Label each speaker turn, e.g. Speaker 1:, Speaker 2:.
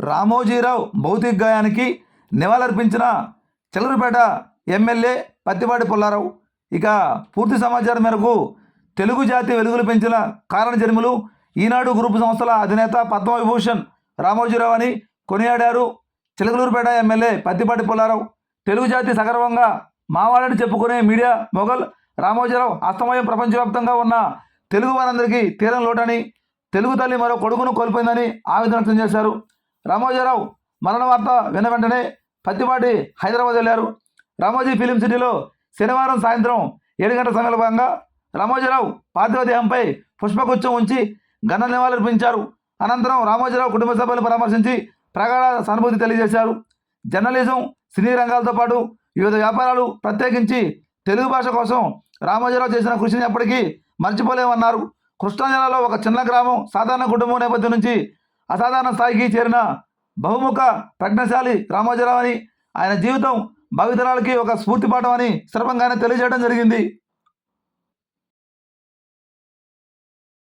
Speaker 1: రామోజీరావు భౌతిక గాయానికి నివాళులర్పించిన చిల్లరపేట ఎమ్మెల్యే పత్తిపాటి పుల్లారావు. ఇక పూర్తి సమాచారం మేరకు తెలుగు జాతి వెలుగులు పెంచిన కారణ జన్మలు ఈనాడు గ్రూపు సంస్థల అధినేత పద్మవిభూషణ్ రామోజీరావు అని కొనియాడారు చిలకలూరుపేట ఎమ్మెల్యే పత్తిపాటి పుల్లారావు. తెలుగు జాతి సగర్వంగా మావాడని చెప్పుకునే మీడియా మొఘల్ రామోజీరావు అస్తమయం ప్రపంచవ్యాప్తంగా ఉన్న తెలుగు వారందరికీ తీరం లోటని తెలుగు తల్లి మరో కొడుకును కోల్పోయిందని ఆవేదన వ్యక్తం చేశారు. రామోజీరావు మరణ వార్త విన్న వెంటనే పత్తిపాటి హైదరాబాద్ వెళ్ళారు. రామోజీ ఫిలిం సిటీలో శనివారం సాయంత్రం ఏడు గంటల సమయంలో భాగంగా రామోజీరావు పార్థివ దేహంపై పుష్పగుచ్చం ఉంచి ఘన నివాళులర్పించారు అనంతరం రామోజీరావు కుటుంబ సభ్యులను పరామర్శించి ప్రగాఢ సానుభూతి తెలియజేశారు. జర్నలిజం సినీ రంగాలతో పాటు వివిధ వ్యాపారాలు ప్రత్యేకించి తెలుగు భాష కోసం రామోజీరావు చేసిన కృషిని ఎప్పటికీ మర్చిపోలేమన్నారు. కృష్ణా జిల్లాలో ఒక చిన్న గ్రామం సాధారణ కుటుంబం నేపథ్యం నుంచి అసాధారణ స్థాయికి చేరిన బహుముఖ ప్రజ్ఞశాలి రామోజీరావు అని ఆయన జీవితం భావితరాలకి ఒక స్ఫూర్తిపాఠం అని సులభంగానే తెలియజేయడం జరిగింది.